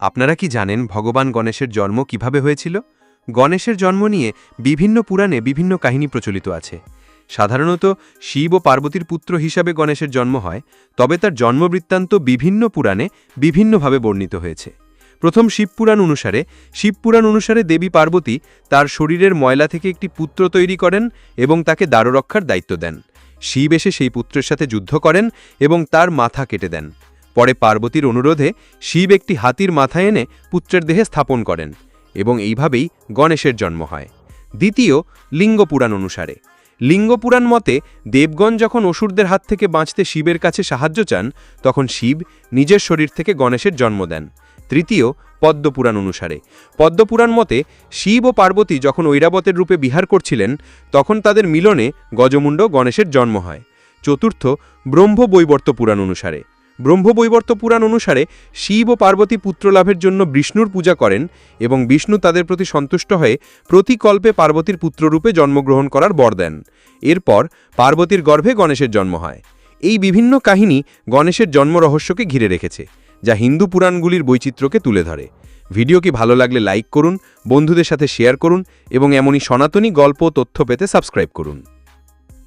আপনারা কি জানেন ভগবান গণেশের জন্ম কীভাবে হয়েছিল? গণেশের জন্ম নিয়ে বিভিন্ন পুরাণে বিভিন্ন কাহিনী প্রচলিত আছে। সাধারণত শিব ও পার্বতীর পুত্র হিসাবে গণেশের জন্ম হয়, তবে তার জন্মবৃত্তান্ত বিভিন্ন পুরাণে বিভিন্নভাবে বর্ণিত হয়েছে। প্রথম শিবপুরাণ অনুসারে শিবপুরাণ অনুসারে দেবী পার্বতী তার শরীরের ময়লা থেকে একটি পুত্র তৈরি করেন এবং তাকে দাররক্ষার দায়িত্ব দেন। শিব এসে সেই পুত্রের সাথে যুদ্ধ করেন এবং তার মাথা কেটে দেন। পরে পার্বতীর অনুরোধে শিব একটি হাতির মাথা এনে পুত্রের দেহে স্থাপন করেন এবং এইভাবেই গণেশের জন্ম হয়। দ্বিতীয়, লিঙ্গপুরাণ অনুসারে। লিঙ্গপুরাণ মতে দেবগণ যখন অসুরদের হাত থেকে বাঁচতে শিবের কাছে সাহায্য চান, তখন শিব নিজের শরীর থেকে গণেশের জন্ম দেন। তৃতীয়, পদ্মপুরাণ অনুসারে। পদ্মপুরাণ মতে শিব ও পার্বতী যখন ঐরাবতের রূপে বিহার করছিলেন, তখন তাদের মিলনে গজমুণ্ড গণেশের জন্ম হয়। চতুর্থ, ব্রহ্মবৈবর্ত পুরাণ অনুসারে। ব্রহ্মবৈবর্ত পুরাণ অনুসারে শিব ও পার্বতী পুত্র লাভের জন্য বিষ্ণুর পূজা করেন এবং বিষ্ণু তাদের প্রতি সন্তুষ্ট হয়ে প্রতিকল্পে পার্বতীর পুত্ররূপে জন্মগ্রহণ করার বর দেন। এরপর পার্বতীর গর্ভে গণেশের জন্ম হয়। এই বিভিন্ন কাহিনী গণেশের জন্ম রহস্যকে ঘিরে রেখেছে, যা হিন্দু পুরাণগুলির বৈচিত্র্যকে তুলে ধরে। ভিডিওটি ভালো লাগলে লাইক করুন, বন্ধুদের সাথে শেয়ার করুন এবং এমনই সনাতনী গল্প তথ্য পেতে সাবস্ক্রাইব করুন।